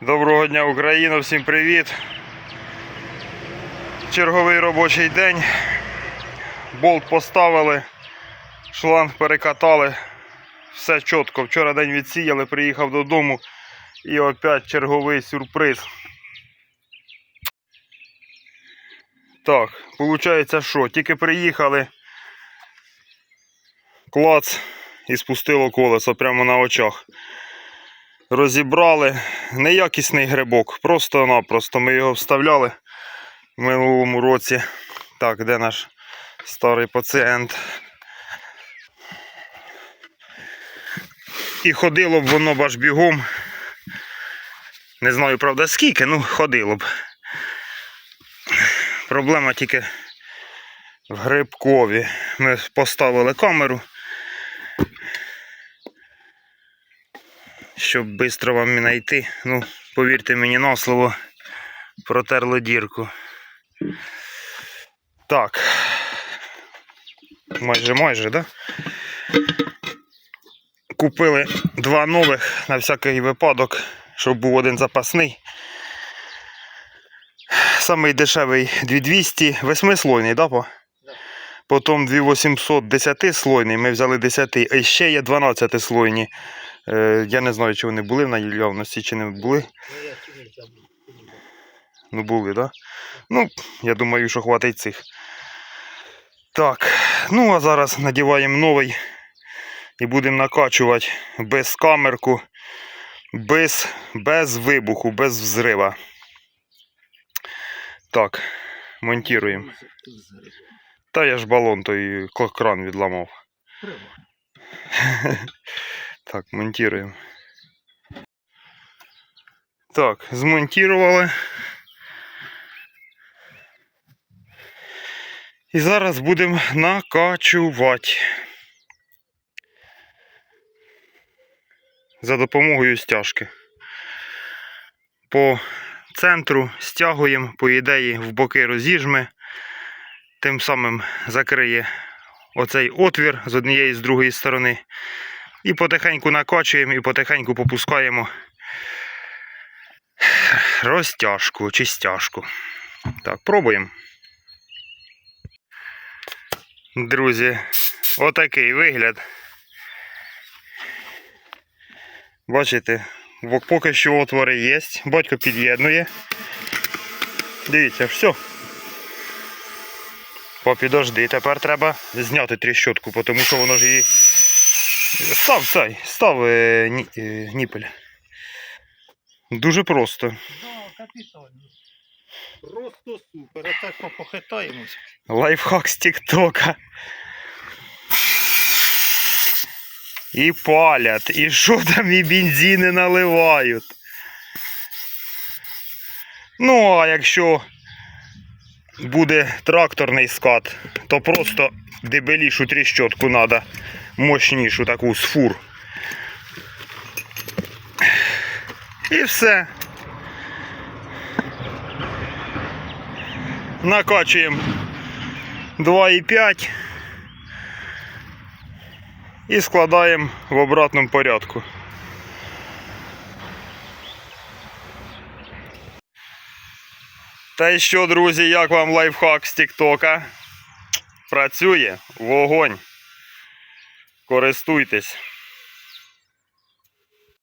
Доброго дня, Україна, всім привіт. Черговий робочий день. Болт поставили, шланг перекатали. Все чітко. Вчора день відсіяли, приїхав додому і опять черговий сюрприз. Так, виходить, що? Тільки приїхали. Клац і спустило колесо прямо на очах розібрали. Неякісний грибок, просто-напросто ми його вставляли в минулому році. Так, де наш старий пацієнт? І ходило б воно баш бігом. Не знаю, правда, скільки, ну ходило б. Проблема тільки в грибкові. Ми поставили камеру. Щоб швидко вам знайти. Ну, повірте мені на слово, протерло дірку. Так. Майже майже, да? Купили два нових на всякий випадок, щоб був один запасний. Самий дешевий 2200, восьмислойний, да, по? Потім 2800 10 слойний, ми взяли 10, а ще є 12 слойні. Е, я не знаю, чи вони були в наявності, чи не були. Ну, були, так? Да? Ну, я думаю, що хватить цих. Так, ну а зараз надіваємо новий і будемо накачувати без камерку, без, без вибуху, без взрива. Так, монтуємо. Та я ж балон той кран відламав. Так, монтуємо. Так, змонтували. І зараз будемо накачувати. За допомогою стяжки. По центру стягуємо, по ідеї, в боки розіжми. Тим самим закриє оцей отвір з однієї і з другої сторони. І потихеньку накачуємо і потихеньку попускаємо розтяжку чи стяжку. Так, пробуємо. Друзі, отакий вигляд. Бачите, поки що отвори є. Батько під'єднує. Дивіться, все. Попідожди, тепер треба зняти тріщотку, тому що воно ж її. Став цей, став е, ні, е, ніпель. Дуже просто. Да, капітально. Просто супер. А так похитаємось. Лайфхак з Тіктока. І палять, і що там і бензини наливають. Ну, а якщо буде тракторний скат, то просто дебелішу тріщотку треба, мощнішу таку з фур. І все. Накачуємо 2,5 і складаємо в обратному порядку. Та й що, друзі, як вам лайфхак з Тіктока? Працює вогонь. Користуйтесь.